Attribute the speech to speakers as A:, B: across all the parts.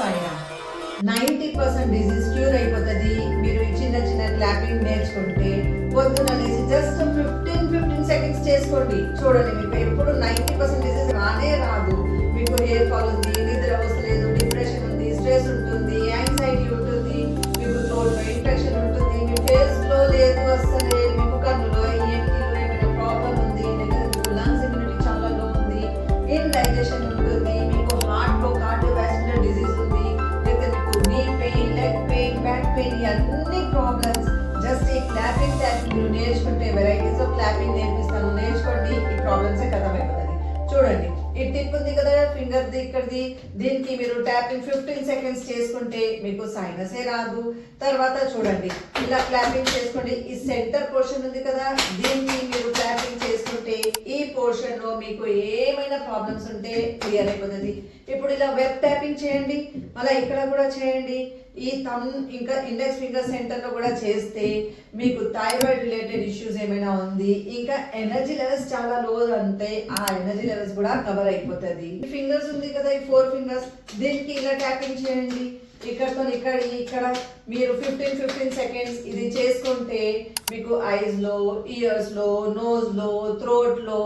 A: సాయిరా ninety percent disease cure అయిపోతుంది. మీరు చిన్న చిన్న క్లాపింగ్ నేర్చుకుంటే పొద్దున లేచి జస్ట్ ఫిఫ్టీన్ ఫిఫ్టీన్ సెకండ్స్ చేసుకోండి. చూడండి మీకు ఎప్పుడు నైంటీ పర్సెంట్ డిజీజ్ రానే రాదు. మీకు హెయిర్ ఫాల్ ఉంది నిద్ర వస్తలేదు డిప్రెషన్ ఉంది స్ట్రెస్ ఉంటుంది యాంగ్జైటీ ఉంటుంది మీకు థ్రోట్లో ఇన్ఫెక్షన్ ఉంటుంది మీ ఫేస్లో లేదు అసలే మీకు కన్నులో ఏంటిలో ఏమైనా ప్రాబ్లం ఉంది లేదా మీకు లంగ్స్ ఇమ్యూనిటీ చాలా లో ఉంది ఇండైజెషన్ ఉంటుంది. పెయిన్ అన్ని ప్రాబ్లమ్స్ జస్ట్ ఈ క్లాపింగ్ ట్యాపింగ్ మీరు నేర్చుకుంటే వెరైటీస్ ఆఫ్ క్లాపింగ్ నేర్పిస్తాను. నేర్చుకోండి. ఈ ప్రాబ్లమ్స్ కథమైపోతుంది చూడండి. ఈ టిప్ ఉంది కదా ఫింగర్ ఇక్కడిది. దీనికి మీరు ట్యాపింగ్ ఫిఫ్టీన్ సెకండ్స్ చేసుకుంటే మీకు సైనసే రాదు. తర్వాత చూడండి. ఇలా క్లాపింగ్ చేసుకోండి. ఈ సెంటర్ పోర్షన్ ఉంది కదా దీనికి పోర్షన్ మీకు ఏమైనా ప్రాబ్లమ్స్ ఉంటే క్లియర్ అయిపోతుంది. ఇప్పుడు ఇలా వెబ్ ట్యాపింగ్ చేయండి మళ్ళీ ఇక్కడ కూడా చేయండి. ఈ థమ్ ఇంకా ఇండెక్స్ ఫింగర్ సెంటర్లో కూడా చేస్తే మీకు థైరాయిడ్ రిలేటెడ్ ఇష్యూస్ ఏమైనా ఉంది. ఇంకా ఎనర్జీ లెవెల్స్ చాలా లో అంటే ఆ ఎనర్జీ లెవెల్స్ కూడా కవర్ అయిపోతుంది. ఫింగర్స్ ఉంది కదా ఈ ఫోర్ ఫింగర్స్ దీనికి ఇలా ట్యాపింగ్ చేయండి. ఇక్కడతో ఇక్కడ ఇక్కడ మీరు ఫిఫ్టీన్ ఫిఫ్టీన్ సెకండ్స్ ఇది చేసుకుంటే మీకు ఐస్లో ఇయర్స్లో నోజ్లో త్రోట్లో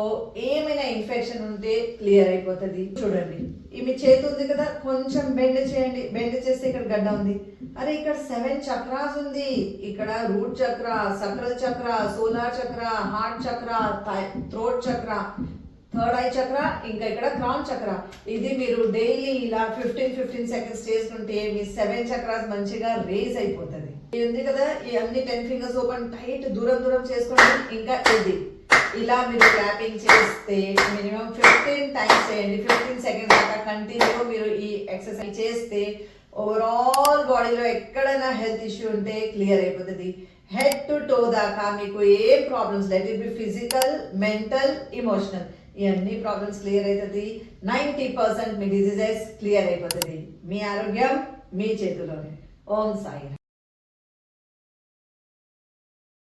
A: ఏమైనా ఇన్ఫెక్షన్ ఉంటే క్లియర్ అయిపోతుంది. చూడండి. ఈ మీ చేతి ఉంది కదా కొంచెం బెండ్ చేయండి. బెండ్ చేస్తే ఇక్కడ గడ్డ ఉంది. అరే ఇక్కడ సెవెన్ చక్రాస్ ఉంది. ఇక్కడ root chakra sacral chakra solar chakra heart chakra throat chakra third eye chakra ఇంకా ఇక్కడ క్రాన్ చక్ర ఇది మీరు డైలీ ఇలా ఫిఫ్టీన్ ఫిఫ్టీన్ సెకండ్స్ చేసుకుంటే మీ సెవెన్ చక్రాస్ మంచిగా రేజ్ అయిపోతుంది. ఇది ఉంది కదా ఈ అన్ని టెన్ ఫింగర్స్ ఓపెన్ టైట్ దూరం దూరం చేసుకోండి ఇంకా ఇది ఇలా మీరు క్లాపింగ్ చేస్తే మినిమం ఫిఫ్టీన్ టైమ్స్ చేయండి. ఫిఫ్టీన్ సెకండ్స్ దాకా కంటిన్యూ మీరు ఈ ఎక్సర్సైజ్ చేస్తే ఓవరాల్ బాడీలో ఎక్కడైనా హెల్త్ ఇష్యూ ఉంటే క్లియర్ అయిపోతుంది. హెడ్ టు టో దాకా మీకు ఏ ప్రాబ్లమ్స్ లేదు it be physical mental emotional ఇవన్నీ ప్రాబ్లమ్స్ క్లియర్ అవుతుంది నైంటీ పర్సెంట్ మీ డిజీజెస్ క్లియర్ అయిపోతుంది. మీ ఆరోగ్యం మీ చేతిలోనే. ఓం సాయి